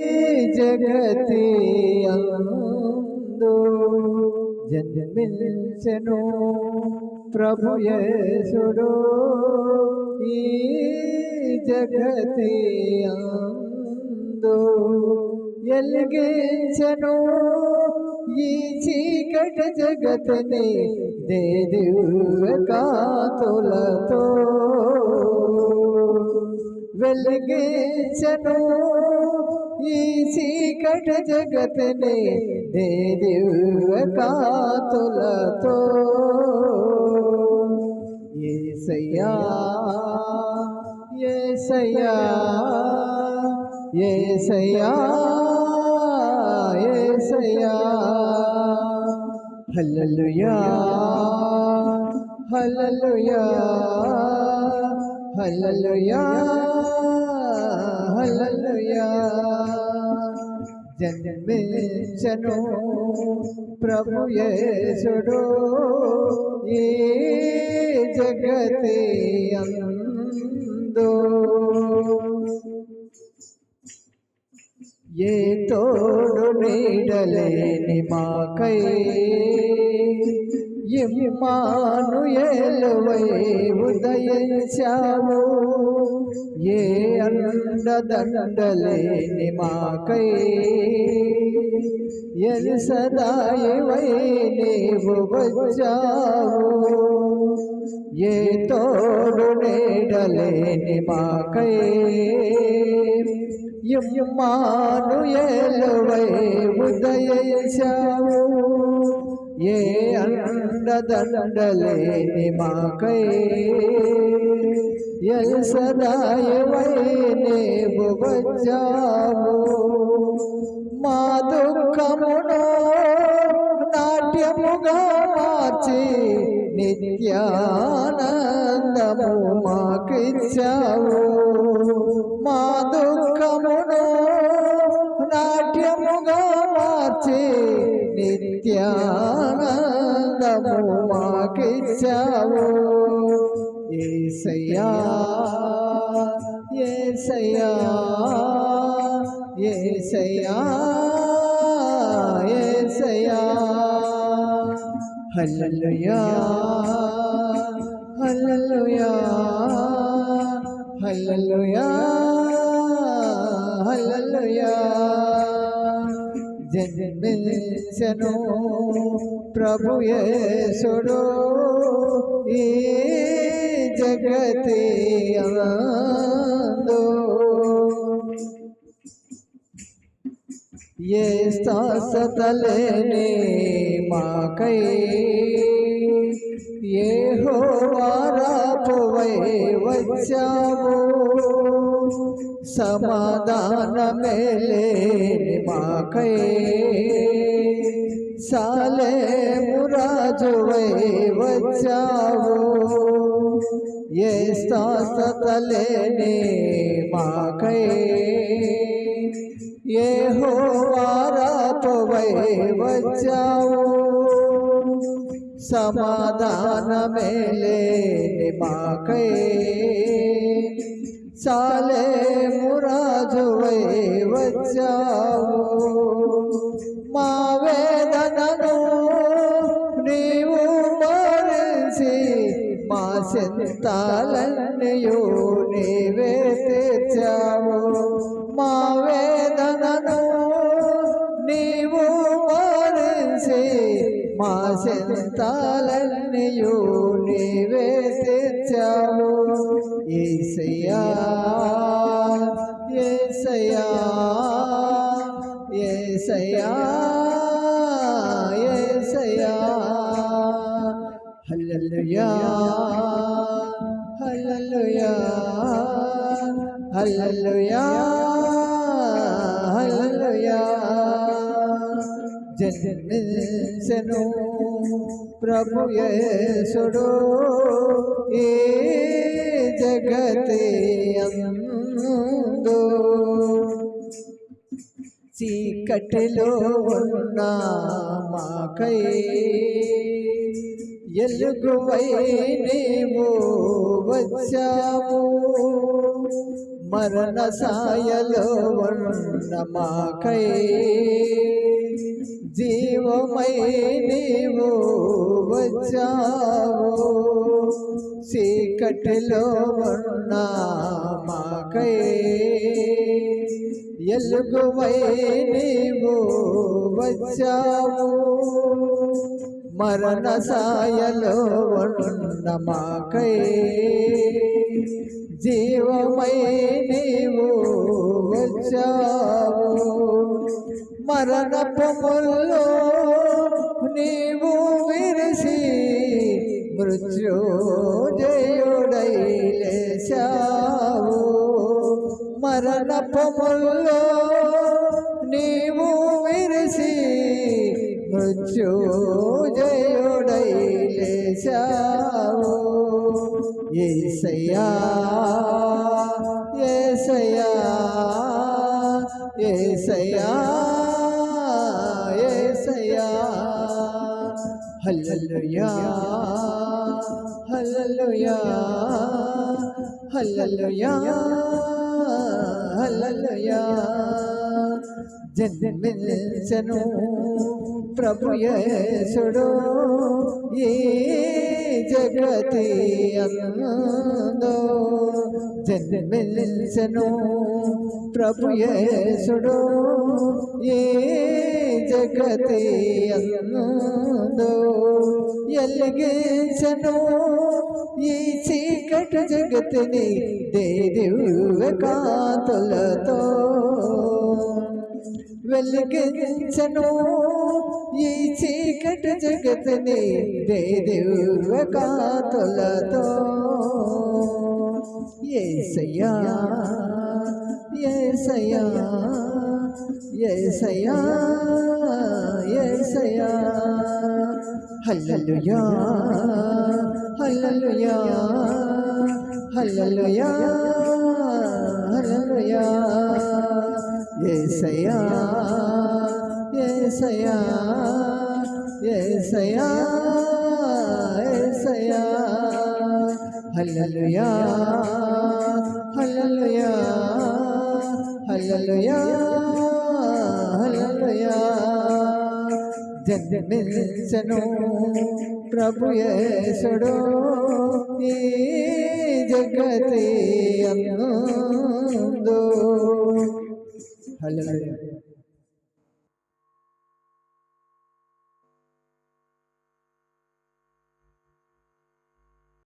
జగతి అందు జన్మించెను ప్రభు ఈ జగతి అందు ఎలిగించెను ఈ చీకట జగతిని దే దివ్య వెలిగించను. చీకటి జగతిని దే దివ్య కాతులతో. ఏసయ్యా ఏసయ్యా ఏసయ్యా ఏసయ్యా. హల్లెలూయా హల్లెలూయా హల్లెలూయా హల్లెలూయా. జన్మించను. ప్రభు యేసుడు ఈ జగతి అందు. ఏ తోడు నీడలేని మాకై ఇమ్మాను ఎలువై ఉదయించావు. ఏ అండదండలేని మాకై? ఎలిసదాయివై నీవు వచ్చావు? ఏ తోడు నేడలేని మాకై? ఎమ్మాను ఎలువై ఉదయించావు? ఏ అండదండలేని మాకై? ఎల్సదాయవై నీవు మా దుఃఖమును నాట్యముగా మార్చి నిత్యానందము మాకిచ్చావు. మా దుఃఖమును నాట్యముగా మార్చి నిత్యానందము మాకిచ్చావు. ఏసయ్యా ఏసయ్యా ఏసయ్యా ఏసయ్యా హల్లెలూయా హల్లెలూయా హల్లెలూయా హల్లెలూయా. జన్మించను ప్రభు యేసుడు ఈ జగతి అందు ఏ స్థాసతలేని మాకై ఏ హోవారాపువై వచ్చావు సమాధానమేలేని మాకై సాలే మురాజువై వచ్చావు ఏ స్థాసతలేని మాకై ఏ హోవారాపువై వచ్చావు సమాధానమేలేని మాకై సాలే మురాజువై వచ్చావు మా వేదనను నీవు మా చింతాలన్నయో నీవే తెచ్చావు మా వేదనను నీవు మరచి మా చింతాలన్నయో నీవే తెచ్చావు ఏసయ్యా ఏసయ్యా ఏసయ్యా ఏసయ్యా. హల్లెలూయా హల్లెలూయా హల్లెలూయా హల్లెలూయా. జన్మించెను ప్రభు యేసుడు ఏ జగతి అందు. చీకటిలో ఉన్న మాకై ఎలుగువై నీవు వచ్చావు? మరణ సాయలో ఉన్న మాకై జీవమై నీవు వచ్చావు? చీకటిలో ఉన్న మాకై ఎలుగువై నీవు వచ్చావు? మరణ సాయలో ఉన్న మాకై జీవమై నీవు వచ్చావు. మరణ పొముల్లో నీవు విరిసి మృత్యుజయుడై లేచావు. మరణ పొముల్లో ఏసయ్యా ఏసయ్యా ఏసయ్యా ఏసయ్యా. హల్లెలూయా హల్లెలూయా హల్లెలూయా హల్లెలూయా. జన్మించను ప్రభు యేసుడు ఈ జగతి అందో జన్మించను ప్రభు ఏ జగతి అందో ఎలిగించను. ఈ చీకటి జగతిని దేదివ్వ కాంతులతో వెలిగించను ఈ చీకటి జగతిని దేదివ్వ కాంతులతో ఏసయ్యా ఏసయ్యా ఏసయ్యా ఏసయ్యా. హల్లలుయా హల్లలుయా హల్లలుయా హల్లలుయా. ఏసయ్యా ఏసయ్యా ఏసయ్యా ఏసయ్యా. హల్లెలూయా హల్లెలూయా హల్లెలూయా హల్లెలూయా. జన్మించను ప్రభు యేసుడు ఈ జగతి అందు హల్లెలూయా